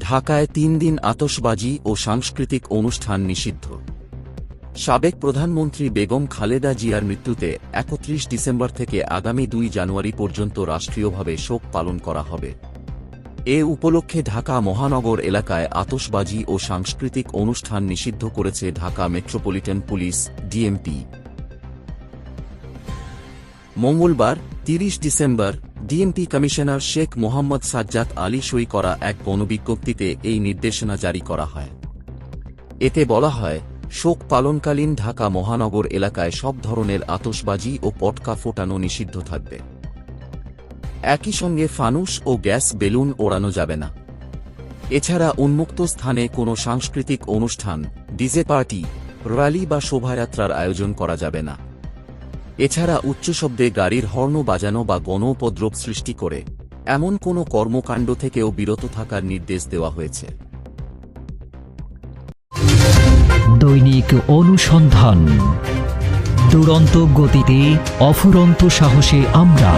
ঢাকায় তিন দিন আতসবাজি ও সাংস্কৃতিক অনুষ্ঠান নিষিদ্ধ। সাবেক প্রধানমন্ত্রী বেগম খালেদা জিয়ার মৃত্যুতে একত্রিশ ডিসেম্বর থেকে আগামী দুই জানুয়ারি পর্যন্ত রাষ্ট্রীয়ভাবে শোক পালন করা হবে। এ উপলক্ষে ঢাকা মহানগর এলাকায় আতসবাজি ও সাংস্কৃতিক অনুষ্ঠান নিষিদ্ধ করেছে ঢাকা মেট্রোপলিটন পুলিশ, ডিএমপি। মঙ্গলবার, তিরিশ December DMP commissioner Sheikh Mohammad Sajjad Ali সই করা এক গণবিজ্ঞপ্তিতে এই নির্দেশনা জারি করা হয়। এতে বলা হয়, শোক পালনকালীন ঢাকা মহানগর এলাকায় সব ধরনের আতশবাজি ও পটকা ফোটানো নিষিদ্ধ থাকবে। একই সঙ্গে ফানুস ও গ্যাস বেলুন ওড়ানো যাবে না। এছাড়া উন্মুক্ত স্থানে কোনো সাংস্কৃতিক অনুষ্ঠান, ডিজে পার্টি, র্যালি বা শোভাযাত্রার আয়োজন করা যাবে না। এছাড়া উচ্চ শব্দে গাড়ির হর্ন বাজানো বা গণপদ্রব সৃষ্টি করে এমন কোনো কর্মকাণ্ড থেকেও বিরত থাকার নির্দেশ দেওয়া হয়েছে। দৈনিক অনুসন্ধান। দুরন্ত গতিতে অফুরন্ত সাহসে আমরা